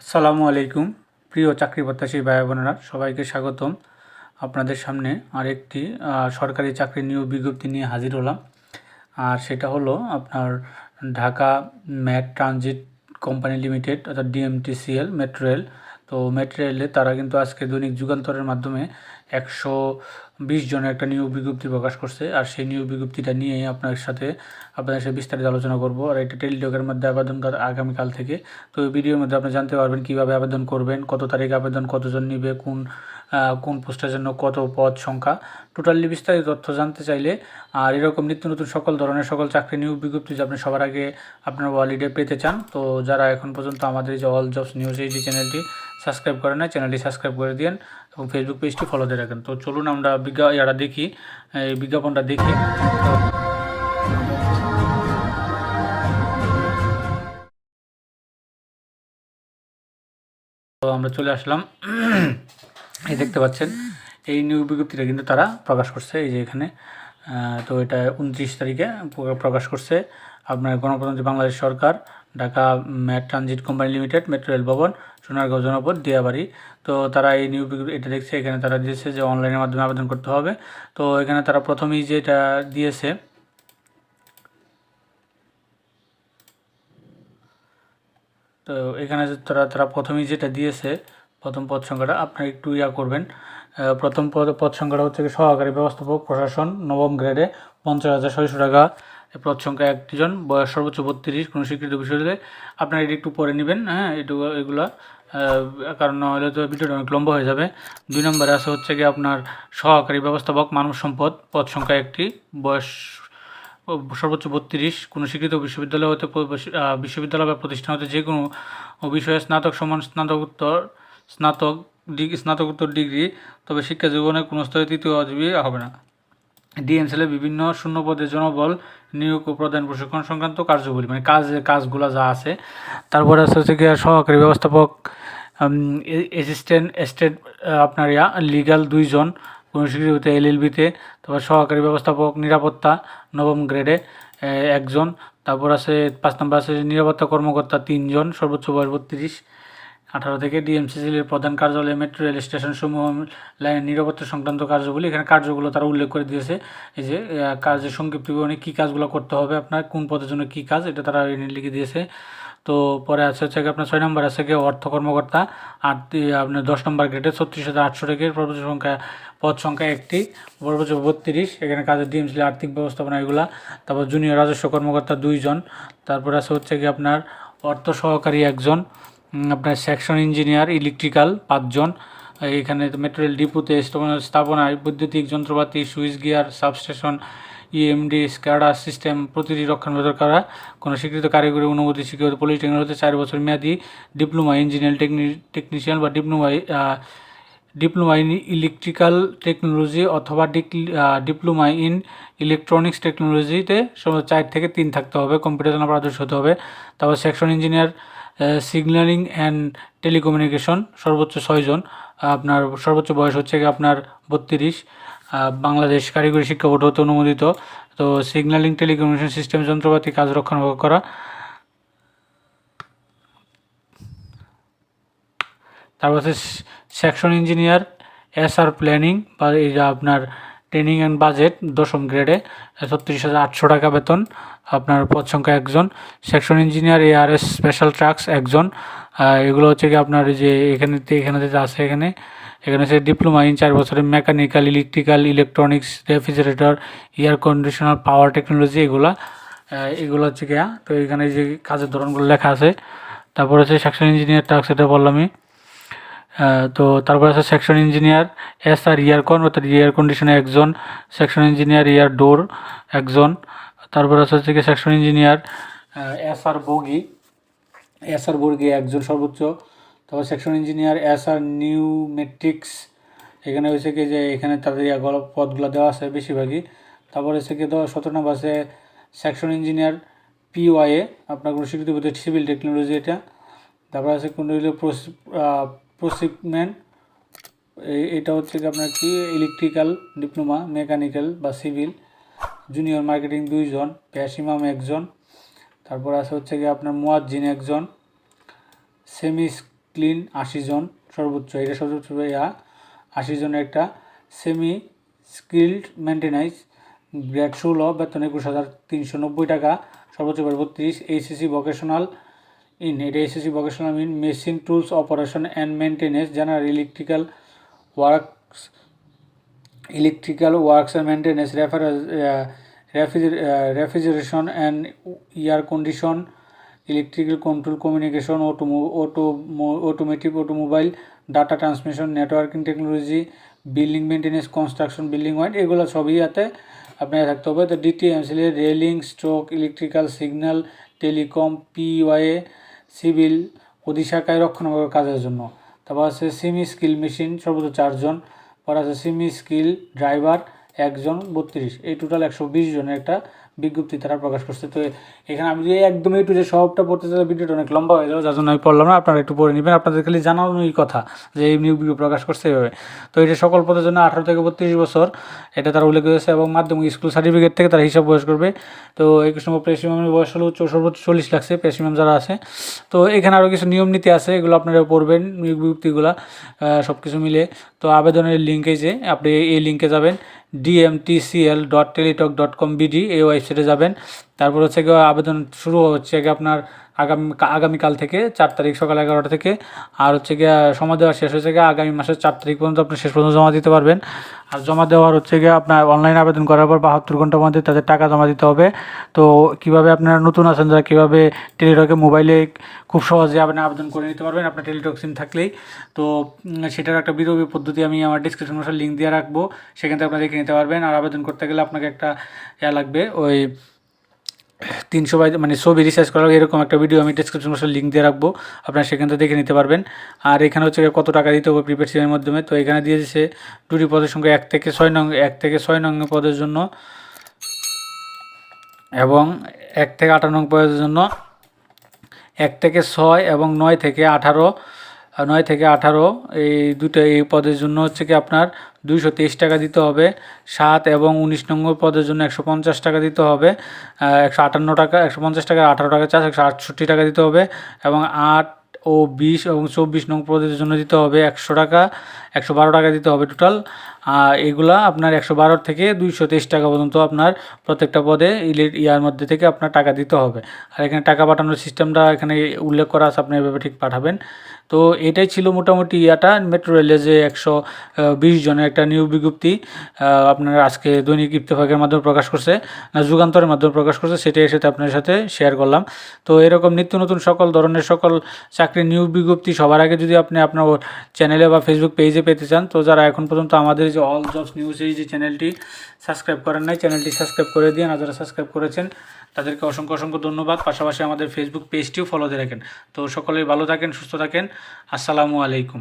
আসসালামু আলাইকুম। প্রিয় চাকরি প্রত্যাশী ভাই বোনেরা, সবাইকে স্বাগতম। আপনাদের সামনে আরেকটি সরকারি চাকরি নিয়োগ বিজ্ঞপ্তি নিয়ে হাজির হলাম। আর সেটা হলো আপনার Dhaka mass transit company limited অর্থাৎ ডিএমটিসিএল মেট্রো রেল। তো মেট্রো রেলে তারা কিন্তু আজকে দৈনিক যুগান্তরের মাধ্যমে একশো বিশ জনের একটা নিয়োগ বিজ্ঞপ্তি প্রকাশ করছে, আর সেই নিয়োগ বিজ্ঞপ্তিটা নিয়েই আপনার সাথে আপনাদের সাথে বিস্তারিত আলোচনা করব। আর এটা টেলিটকের মধ্যে আবেদন আগামীকাল থেকে। তো এই ভিডিওর মধ্যে আপনি জানতে পারবেন কীভাবে আবেদন করবেন, কত তারিখে আবেদন, কতজন নিবে, কোন কোন পোস্টের জন্য কত পদ সংখ্যা। টোটালি বিস্তারিত তথ্য জানতে চাইলে, আর এরকম নিত্য নতুন সকল ধরনের সকল চাকরি নিয়োগ বিজ্ঞপ্তি যে আপনি সবার আগে আপনার ওয়ালিডে পেতে চান, তো যারা এখন পর্যন্ত আমাদের যে অল জবস নিউজ এই যে চ্যানেলটি সাবস্ক্রাইব করে না চ্যানেলটি সাবস্ক্রাইব করে দিন এবং ফেসবুক পেজটি ফলো দিয়ে রাখেন। তো চলুন আমরা বিজ্ঞা দেখি, এই বিজ্ঞাপনটা দেখি। তো আমরা চলে আসলাম। এই দেখতে পাচ্ছেন, এই নিয়োগ বিজ্ঞপ্তিটা কিন্তু তারা প্রকাশ করছে, এই যে এখানে। তো এটা উনত্রিশ তারিখে প্রকাশ করছে। আপনার গণপ্রজাতন্ত্রী বাংলাদেশ সরকার, Dhaka transit company limited, metro rail ভবন, সোনারগাঁও জনপদ, দিয়াবাড়ি। তো তারা এই বিজ্ঞপ্তি এটা দেখছে, এখানে তারা দিয়েছে যে অনলাইনের মাধ্যমে আবেদন করতে হবে। তো এখানে তারা প্রথমেই যেটা দিয়েছে, তো এখানে তারা তারা প্রথমেই যেটা দিয়েছে, প্রথম পদ সংখ্যাটা, আপনারা একটু ইয়া করবেন। প্রথম পদ পদ সংখ্যাটা হচ্ছে সহকারী ব্যবস্থাপক, প্রশাসন, নবম গ্রেডে পঞ্চাশ হাজার ছয়শো টাকা। পদ সংখ্যা একটি জন, বয়স সর্বোচ্চ বত্রিশ, কোনো স্বীকৃত বিশ্ববিদ্যালয়ে আপনারা এটি একটু পরে নেবেন হ্যাঁ এটু এগুলা কারণ নাহলে তো ভিডিওটা অনেক লম্বা হয়ে যাবে। দুই নম্বরে আছে হচ্ছে কি আপনার সহকারী ব্যবস্থাপক মানব সম্পদ, পদ সংখ্যা একটি, বয়স সর্বোচ্চ বত্রিশ, কোনো স্বীকৃত বিশ্ববিদ্যালয় হতে বিশ্ববিদ্যালয় বা প্রতিষ্ঠান হতে যে কোনো বিষয়ে স্নাতক সমান স্নাতকোত্তর, স্নাতক ডিগ্রি স্নাতকোত্তর ডিগ্রি, তবে শিক্ষা জীবনে কোনো স্তরে তৃতীয় হবে না। ডিএমসেলে বিভিন্ন শূন্য পদে জনবল নিয়োগ ও প্রদান প্রশিক্ষণ সংক্রান্ত কার্যবলী মানে কাজের কাজগুলো যা আছে। তারপরে আছে হচ্ছে কি সহকারী ব্যবস্থাপক অ্যাসিস্ট্যান্ট এস্টেট আপনার ইয়া লিগাল দুইজন কোনো স্বীকৃতিতে এলএলবিতে তারপর সহকারী ব্যবস্থাপক, নিরাপত্তা, নবম গ্রেডে একজন। তারপর আছে, পাঁচ নম্বর আছে নিরাপত্তা কর্মকর্তা তিনজন, সর্বোচ্চ বয়স বত্রিশ। আঠারো থেকে ডিএমসিসির প্রধান কার্যালয় মেট্রো রেল স্টেশন সমূহ লাইনের নিরাপত্তা সংক্রান্ত কার্যগুলি, এখানে কার্যগুলো তারা উল্লেখ করে দিয়েছে। এই যে কাজের সংক্ষিপ্ত বিবরণে কী কাজগুলো করতে হবে, আপনার কোন পদের জন্য কী কাজ, এটা তারা লিখে দিয়েছে। তো পরে আছে হচ্ছে আপনার ছয় নম্বর আছে গিয়ে অর্থ কর্মকর্তা আট আপনার দশ নম্বর গ্রেডে ছত্রিশ হাজার আটশো থেকে সর্বোচ্চ সংখ্যা, পদ সংখ্যা একটি সর্বোচ্চ বত্রিশ, এখানে কাজের ডিএমসি আর্থিক ব্যবস্থাপনা এগুলা, তারপর জুনিয়র রাজস্ব কর্মকর্তা দুইজন, তারপর আছে হচ্ছে কি আপনার অর্থ সহকারী একজন আপনার সেকশন ইঞ্জিনিয়ার ইলেকট্রিক্যাল পাঁচজন। এখানে মেটেরিয়াল ডিপোতে স্থাপনা- স্থাপনায় বৈদ্যুতিক যন্ত্রপাতি switch gear substation EMD SCADA system প্রতিটি রক্ষণাবেক্ষণ করা। কোনো স্বীকৃত কারিগরি অনুমতি শিক্ষিত পলিটেকনিক হতে চার বছর মেয়াদি ডিপ্লোমা ইঞ্জিনিয়ার টেকনি টেকনিশিয়ান বা diploma diploma in electrical technology অথবা ডিপ্লোমা ইন ইলেকট্রনিক্স টেকনোলজিতে চার থেকে তিন থাকতে হবে। কম্পিউটার পারদর্শী হতে হবে। তারপর section engineer signalling and telecommunication সর্বোচ্চ ছয়জন আপনার সর্বোচ্চ বয়স হচ্ছে আপনার বত্রিশ। বাংলাদেশ কারিগরি শিক্ষা বোর্ড হতে অনুমোদিত। তো সিগন্যালিং টেলিকমিউনিকেশন সিস্টেম যন্ত্রপাতি, কাজ রক্ষণাবেক্ষণ করা। তারপর section engineer S R planning বা এই যে আপনার ট্রেনিং অ্যান্ড বাজেট দশম গ্রেডে ছত্রিশ হাজার আটশো টাকা বেতন আপনার পদ সংখ্যা একজন section engineer A R S special tracks একজন এগুলো হচ্ছে কি আপনার যে এখানে এখানে যে আছে এখানে এখানে হচ্ছে ডিপ্লোমা ইন চার বছরের mechanical electrical electronics refrigerator air conditioner power technology এগুলা এগুলো হচ্ছে কি হ্যাঁ, তো এখানে যে কাজের ধরনগুলো লেখা আছে তারপর হচ্ছে সেকশন ইঞ্জিনিয়ার ট্রাক্স এটা বললামই তো তারপর আছে section engineer S R aircon অর্থাৎ এয়ার কন্ডিশনে একজন সেকশন ইঞ্জিনিয়ার ইয়ার ডোর একজন। তারপর আছে হচ্ছে কি section engineer S R bogie S R বর্গি একজন সর্বোচ্চ। তারপর section engineer S R pneumatics এখানে হয়েছে কি যে এখানে তাদের গল্প পদগুলো দেওয়া আছে বেশিরভাগই। তারপর হচ্ছে কি দশ সতেরো নম্বর আছে সেকশন ইঞ্জিনিয়ার পিওয়াইএ আপনার কোনো স্বীকৃতি সিভিল টেকনোলজি এটা। তারপর আছে কোন হইল প্রসিপমেন্ট এটা হচ্ছে আপনার কি? ইলেকট্রিক্যাল ডিপ্লোমা মেকানিক্যাল বা সিভিল জুনিয়র মার্কেটিং দুইজন প্যাসিমাম একজন, তারপর আছে হচ্ছে কি আপনার মুয়াজ্জিন একজন সেমি ক্লিন আশি জন সর্বোচ্চ, এটা সর্বোচ্চ আশি জনের একটা সেমি স্কিল্ড মেনটেন্যান্স গ্রেড ষোলো, বেতন একুশ হাজার তিনশো নব্বই টাকা, সর্বোচ্চ বত্রিশ HSC vocational in এডিএসএসি vocational in machine tools operation and maintenance general electrical works electrical works and maintenance refrigeration and air condition electrical control communication auto auto automatic automobile data transmission networking technology building maintenance construction building wine এগুলো সবই যাতে আপনাকে থাকতে হবে। তো DTMCL rolling stock electrical signal telecom P way civil অধিশাখায় রক্ষণাবেক্ষণ কাজের জন্য। তারপর আছে সিমি স্কিল মেশিন, সর্বোচ্চ চারজন। পর আছে সিমি স্কিল ড্রাইভার। একজন বত্রিশ, এই টোটাল একশো বিশ জনের একটা বিজ্ঞপ্তি তারা প্রকাশ করছে। তো এখানে আমি যদি একদম একটু যে সবটা পড়তে চাইলে ভিডিওটা অনেক লম্বা হয়ে যাবে, যার জন্য আমি পড়লাম না, আপনারা একটু পড়ে নেবেন। আপনাদের খালি জানানোই কথা যে এই নিয়োগ বিজ্ঞপ্তি প্রকাশ করছে এভাবে তো এটা সকল পদের জন্য আঠারো থেকে বত্রিশ বছর, এটা তারা উল্লেখ করেছে এবং মাধ্যমিক স্কুল সার্টিফিকেট থেকে তারা হিসাব বয়স করবে। তো একুশ নম্বর প্রেসিমামের বয়স হলো সর্বোচ্চ চল্লিশ লাগছে প্রেসিমাম যারা আছে। তো এখানে আরও কিছু নিয়ম নীতি আছে, এগুলো আপনারা পড়বেন নিয়োগ বিজ্ঞপ্তিগুলো সব কিছু মিলে। তো আবেদনের লিঙ্কে যে, আপনি এই লিঙ্কে যাবেন। DMTCL dot Teletalk dot com BD এই ওয়েবসাইটে যাবেন। তারপর হচ্ছে গিয়ে আবেদন শুরু হচ্ছে গিয়ে আপনার আগামী আগামীকাল থেকে চার তারিখ সকাল এগারোটা থেকে। আর হচ্ছে গিয়ে সময় দেওয়া শেষ হয়েছে গিয়ে আগামী মাসের চার তারিখ পর্যন্ত আপনি শেষ পর্যন্ত জমা দিতে পারবেন। আর জমা দেওয়ার হচ্ছে গিয়ে আপনার অনলাইন আবেদন করার পর বাহাত্তর ঘণ্টার মধ্যে তাদের টাকা জমা দিতে হবে। তো কীভাবে আপনারা নতুন আছেন যারা, কীভাবে টেলিটকে মোবাইলে খুব সহজে আপনি আবেদন করে নিতে পারবেন, আপনার টেলিটক সিম থাকলেই। তো সেটার একটা বিরোধী পদ্ধতি আমি আমার ডিসক্রিপশন বক্সে লিঙ্ক দিয়ে রাখব। সেখান থেকে আপনারা দেখে নিতে পারবেন। আর আবেদন করতে গেলে আপনাকে একটা ইয়া লাগবে, ওই তিনশো বাই মানে ছবি রিসার্চ করা এরকম একটা ভিডিও আমি ডিসক্রিপশন বক্সে লিঙ্ক দিয়ে রাখব। আপনারা সেখান থেকে দেখে নিতে পারবেন। আর এখানে হচ্ছে কত টাকা দিতে হবে প্রিপেড সিমের মাধ্যমে? তো এখানে দিয়ে দিচ্ছে দুটি পদের সংখ্যা, এক থেকে ছয় নং, এক থেকে ছয় নং পদের জন্য এবং এক থেকে আঠারো নং পদের জন্য এক থেকে ছয় এবং নয় থেকে আঠারো নয় থেকে আঠারো, এই দুটো এই পদের জন্য হচ্ছে কি আপনার দুইশো তেইশ টাকা দিতে হবে। সাত এবং উনিশ নম্বর পদের জন্য একশো পঞ্চাশ টাকা দিতে হবে। একশো আটান্ন টাকা, একশো পঞ্চাশ টাকা, আঠারো টাকা চাষ, একশো আটষট্টি টাকা দিতে হবে এবং আট ও বিশ এবং চব্বিশ নং পদের জন্য দিতে হবে একশো টাকা, একশো বারো টাকা দিতে হবে টোটাল। এগুলা আপনার একশো বারো থেকে দুইশো তেইশ টাকা পর্যন্ত আপনার প্রত্যেকটা পদে ইলে- ইয়ার মধ্যে থেকে আপনার টাকা দিতে হবে। আর এখানে টাকা পাঠানোর সিস্টেমটা এখানে উল্লেখ করা আছে, আপনি এভাবে ঠিক পাঠাবেন। তো এটাই ছিল মোটামুটি ইয়াটা। মেট্রো রেলে যে একশো বিশ জনের একটা নিয়োগ বিজ্ঞপ্তি আপনার আজকে দৈনিক ইত্তেফাকের মাধ্যমে প্রকাশ করছে না, যুগান্তরের মাধ্যমে প্রকাশ করছে, সেটাই সাথে আপনার সাথে শেয়ার করলাম। তো এরকম নিত্য নতুন সকল ধরনের সকল চাকরির নিয়োগ বিজ্ঞপ্তি সবার আগে যদি আপনি আপনার চ্যানেলে বা ফেসবুক পেজে পেতে চান, তো যারা এখন পর্যন্ত আমাদের যে অল জবস নিউজ এই যে চ্যানেলটি সাবস্ক্রাইব করেন নাই চ্যানেলটি সাবস্ক্রাইব করে দিন আর যারা সাবস্ক্রাইব করেছেন, তাদেরকে অসংখ্য অসংখ্য ধন্যবাদ। পাশাপাশি আমাদের ফেসবুক পেজটিও ফলো দিয়ে রাখেন। তো সকলেই ভালো থাকেন, সুস্থ থাকেন। আসসালামু আলাইকুম।